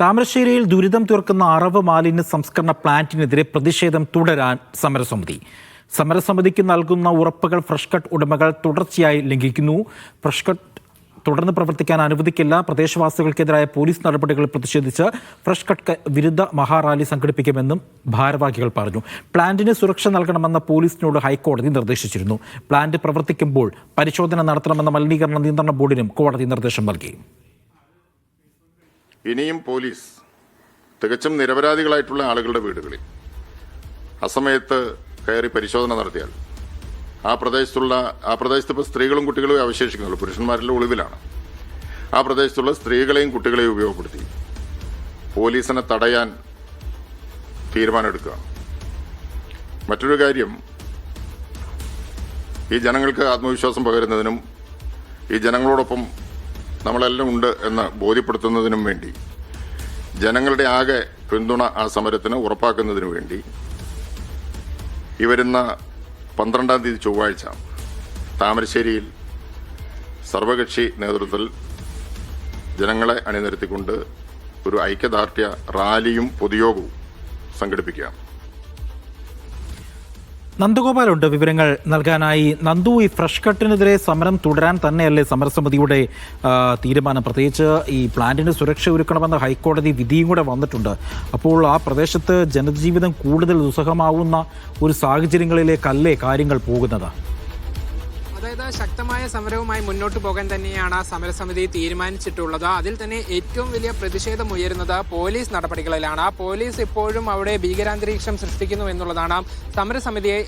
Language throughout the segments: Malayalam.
താമരശ്ശേരിയിൽ ദുരിതം തീർക്കുന്ന അറവ് മാലിന്യ സംസ്കരണ പ്ലാന്റിനെതിരെ പ്രതിഷേധം തുടരാൻ സമരസമിതി. സമരസമിതിക്ക് നൽകുന്ന ഉറപ്പുകൾ ഫ്രഷ് കട്ട് ഉടമകൾ തുടർച്ചയായി ലംഘിക്കുന്നു. ഫ്രഷ് കട്ട് തുടർന്ന് പ്രവർത്തിക്കാൻ അനുവദിക്കില്ല. പ്രദേശവാസികൾക്കെതിരായ പോലീസ് നടപടികൾ പ്രതിഷേധിച്ച് ഫ്രഷ് കട്ട് വിരുദ്ധ മഹാറാലി സംഘടിപ്പിക്കുമെന്നും ഭാരവാഹികൾ പറഞ്ഞു. പ്ലാന്റിന് സുരക്ഷ നൽകണമെന്ന പോലീസിനോട് ഹൈക്കോടതി നിർദ്ദേശിച്ചിരുന്നു. പ്ലാന്റ് പ്രവർത്തിക്കുമ്പോൾ പരിശോധന നടത്തണമെന്ന മലിനീകരണ നിയന്ത്രണ ബോർഡിനും കോടതി നിർദ്ദേശം നൽകി. ഇനിയും പോലീസ് തികച്ചും നിരപരാധികളായിട്ടുള്ള ആളുകളുടെ വീടുകളിൽ അസമയത്ത് കയറി പരിശോധന നടത്തിയാൽ ആ പ്രദേശത്തുള്ള ആ പ്രദേശത്ത് ഇപ്പോൾ സ്ത്രീകളും കുട്ടികളും അവശേഷിക്കുന്നുള്ളൂ. പുരുഷന്മാരുടെ ഒളിവിലാണ്. ആ പ്രദേശത്തുള്ള സ്ത്രീകളെയും കുട്ടികളെയും ഉപയോഗപ്പെടുത്തി പോലീസിനെ തടയാൻ തീരുമാനമെടുക്കുക മറ്റൊരു കാര്യം ഈ ജനങ്ങൾക്ക് ആത്മവിശ്വാസം പകരുന്നതിനും ഈ ജനങ്ങളോടൊപ്പം നമ്മളെല്ലാം ഉണ്ട് എന്ന് ബോധ്യപ്പെടുത്തുന്നതിനും വേണ്ടി ജനങ്ങളുടെ ആകെ പിന്തുണ ആ സമരത്തിന് ഉറപ്പാക്കുന്നതിനു വേണ്ടി ഈ വരുന്ന പന്ത്രണ്ടാം തീയതി ചൊവ്വാഴ്ച താമരശ്ശേരിയിൽ സർവകക്ഷി നേതൃത്വത്തിൽ ജനങ്ങളെ അണിനിരത്തിക്കൊണ്ട് ഒരു ഐക്യദാർഢ്യ റാലിയും പൊതുയോഗവും സംഘടിപ്പിക്കുകയാണ്. നന്ദഗോപാലുണ്ട് വിവരങ്ങൾ നൽകാനായി. നന്ദു ഈ ഫ്രഷ് കട്ടിനെതിരെ സമരം തുടരാൻ തന്നെയല്ലേ സമരസമിതിയുടെ തീരുമാനം? പ്രത്യേകിച്ച് ഈ പ്ലാന്റിന് സുരക്ഷ ഒരുക്കണമെന്ന ഹൈക്കോടതി വിധിയും കൂടെ വന്നിട്ടുണ്ട്. അപ്പോൾ ആ പ്രദേശത്ത് ജനജീവിതം കൂടുതൽ ദുസ്സഹമാവുന്ന ഒരു സാഹചര്യങ്ങളിലേക്കല്ലേ കാര്യങ്ങൾ പോകുന്നത്? അതായത് ശക്തമായ സമരവുമായി മുന്നോട്ട് പോകാൻ തന്നെയാണ് സമരസമിതി തീരുമാനിച്ചിട്ടുള്ളത്. അതിൽ തന്നെ ഏറ്റവും വലിയ പ്രതിഷേധം ഉയരുന്നത് പോലീസ് നടപടികളിലാണ്. പോലീസ് ഇപ്പോഴും അവിടെ ഭീകരാന്തരീക്ഷം സൃഷ്ടിക്കുന്നു എന്നുള്ളതാണ് സമരസമിതിയെ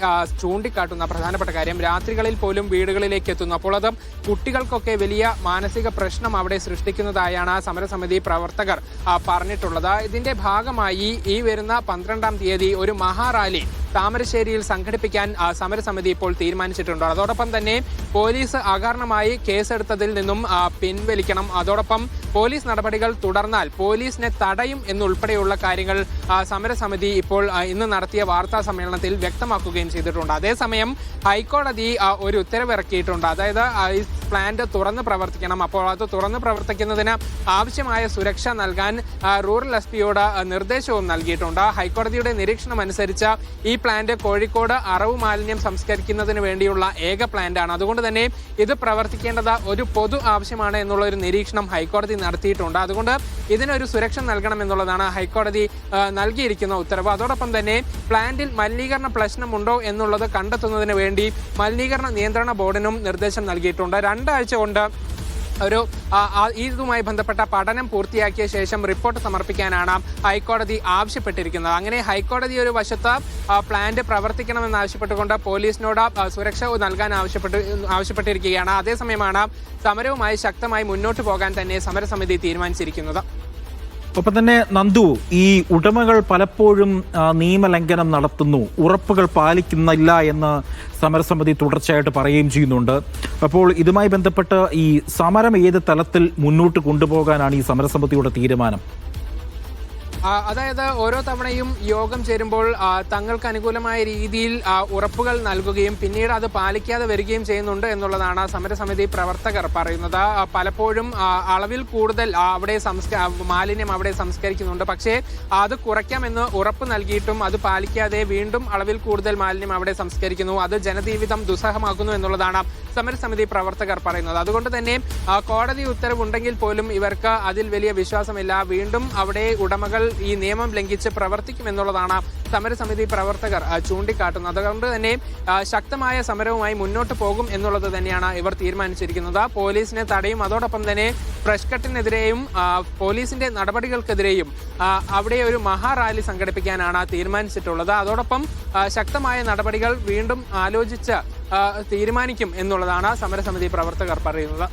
ചൂണ്ടിക്കാട്ടുന്ന പ്രധാനപ്പെട്ട കാര്യം. രാത്രികളിൽ പോലും വീടുകളിലേക്ക് എത്തുന്നു. അപ്പോൾ അത് കുട്ടികൾക്കൊക്കെ വലിയ മാനസിക പ്രശ്നം അവിടെ സൃഷ്ടിക്കുന്നതായാണ് സമരസമിതി പ്രവർത്തകർ പറഞ്ഞിട്ടുള്ളത്. ഇതിന്റെ ഭാഗമായി ഈ വരുന്ന പന്ത്രണ്ടാം തീയതി ഒരു മഹാറാലി താമരശ്ശേരിയിൽ സംഘടിപ്പിക്കാൻ സമരസമിതി ഇപ്പോൾ തീരുമാനിച്ചിട്ടുണ്ട്. അതോടൊപ്പം തന്നെ പോലീസ് അകാരണമായി കേസെടുത്തതിൽ നിന്നും പിൻവലിക്കണം. അതോടൊപ്പം പോലീസ് നടപടികൾ തുടർന്നാൽ പോലീസിനെ തടയും എന്നുൾപ്പെടെയുള്ള കാര്യങ്ങൾ സമരസമിതി ഇപ്പോൾ ഇന്ന് നടത്തിയ വാർത്താ സമ്മേളനത്തിൽ വ്യക്തമാക്കുകയും ചെയ്തിട്ടുണ്ട്. അതേസമയം ഹൈക്കോടതി ഒരു ഉത്തരവിറക്കിയിട്ടുണ്ട്. അതായത് പ്ലാന്റ് തുറന്ന് പ്രവർത്തിക്കണം. അപ്പോൾ അത് തുറന്ന് പ്രവർത്തിക്കുന്നതിന് ആവശ്യമായ സുരക്ഷ നൽകാൻ റൂറൽ എസ് പിയോട് നിർദ്ദേശവും നൽകിയിട്ടുണ്ട്. ഹൈക്കോടതിയുടെ നിരീക്ഷണം അനുസരിച്ച് ഈ പ്ലാന്റ് കോഴിക്കോട് അറവ് മാലിന്യം സംസ്കരിക്കുന്നതിന് വേണ്ടിയുള്ള ഏക പ്ലാന്റ് ആണ്. അതുകൊണ്ട് തന്നെ ഇത് പ്രവർത്തിക്കേണ്ടത് ഒരു പൊതു ആവശ്യമാണ് എന്നുള്ള ഒരു നിരീക്ഷണം ഹൈക്കോടതി നടത്തിയിട്ടുണ്ട്. അതുകൊണ്ട് ഇതിനൊരു സുരക്ഷ നൽകണം എന്നുള്ളതാണ് ഹൈക്കോടതി നൽകിയിരിക്കുന്ന ഉത്തരവ്. അതോടൊപ്പം തന്നെ പ്ലാന്റിൽ മലിനീകരണ പ്രശ്നമുണ്ടോ എന്നുള്ളത് കണ്ടെത്തുന്നതിന് വേണ്ടി മലിനീകരണ നിയന്ത്രണ ബോർഡിനും നിർദ്ദേശം നൽകിയിട്ടുണ്ട്. രണ്ടാഴ്ച കൊണ്ട് ഒരു ഇതുമായി ബന്ധപ്പെട്ട പഠനം പൂർത്തിയാക്കിയ ശേഷം റിപ്പോർട്ട് സമർപ്പിക്കാനാണ് ഹൈക്കോടതി ആവശ്യപ്പെട്ടിരിക്കുന്നത്. അങ്ങനെ ഹൈക്കോടതി ഒരു വശത്ത് പ്ലാന്റ് പ്രവർത്തിക്കണമെന്ന് ആവശ്യപ്പെട്ടുകൊണ്ട് പോലീസിനോട് സുരക്ഷ നൽകാൻ ആവശ്യപ്പെട്ട് ആവശ്യപ്പെട്ടിരിക്കുകയാണ്. അതേസമയമാണ് സമരവുമായി ശക്തമായി മുന്നോട്ട് പോകാൻ തന്നെ സമരസമിതി തീരുമാനിച്ചിരിക്കുന്നത്. ഒപ്പം തന്നെ നന്ദു ഈ ഉടമകൾ പലപ്പോഴും നിയമലംഘനം നടത്തുന്നു. ഉറപ്പുകൾ പാലിക്കുന്നില്ല എന്ന് സമരസമിതി തുടർച്ചയായിട്ട് പറയുകയും ചെയ്യുന്നുണ്ട്. അപ്പോൾ ഇതുമായി ബന്ധപ്പെട്ട് ഈ സമരം ഏത് തലത്തിൽ മുന്നോട്ട് കൊണ്ടുപോകാനാണ് ഈ സമരസമിതിയുടെ തീരുമാനം? അതായത് ഓരോ തവണയും യോഗം ചേരുമ്പോൾ തങ്ങൾക്ക് അനുകൂലമായ രീതിയിൽ ഉറപ്പുകൾ നൽകുകയും പിന്നീട് അത് പാലിക്കാതെ വരികയും ചെയ്യുന്നുണ്ട് എന്നുള്ളതാണ് സമരസമിതി പ്രവർത്തകർ പറയുന്നത്. പലപ്പോഴും അളവിൽ കൂടുതൽ അവിടെ മാലിന്യം അവിടെ സംസ്കരിക്കുന്നുണ്ട്. പക്ഷേ അത് കുറയ്ക്കാമെന്ന് ഉറപ്പ് നൽകിയിട്ടും അത് പാലിക്കാതെ വീണ്ടും അളവിൽ കൂടുതൽ മാലിന്യം അവിടെ സംസ്കരിക്കുന്നു. അത് ജനജീവിതം ദുസ്സഹമാക്കുന്നു എന്നുള്ളതാണ് സമരസമിതി പ്രവർത്തകർ പറയുന്നത്. അതുകൊണ്ട് തന്നെ കോടതി ഉത്തരവുണ്ടെങ്കിൽ പോലും ഇവർക്ക് അതിൽ വലിയ വിശ്വാസമില്ല. വീണ്ടും അവിടെ ഉടമകൾ ഈ നിയമം ലംഘിച്ച് പ്രവർത്തിക്കും എന്നുള്ളതാണ് സമരസമിതി പ്രവർത്തകർ ചൂണ്ടിക്കാട്ടുന്നത്. അതുകൊണ്ട് തന്നെ ശക്തമായ സമരവുമായി മുന്നോട്ട് പോകും എന്നുള്ളത് തന്നെയാണ് ഇവർ തീരുമാനിച്ചിരിക്കുന്നത്. പോലീസിനെ തടയും അതോടൊപ്പം തന്നെ ഫ്രഷ് കട്ടിനെതിരെയും പോലീസിന്റെ നടപടികൾക്കെതിരെയും അവിടെ ഒരു മഹാറാലി സംഘടിപ്പിക്കാനാണ് തീരുമാനിച്ചിട്ടുള്ളത്. അതോടൊപ്പം ശക്തമായ നടപടികൾ വീണ്ടും ആലോചിച്ച് തീരുമാനിക്കും എന്നുള്ളതാണ് സമരസമിതി പ്രവർത്തകർ പറയുന്നത്.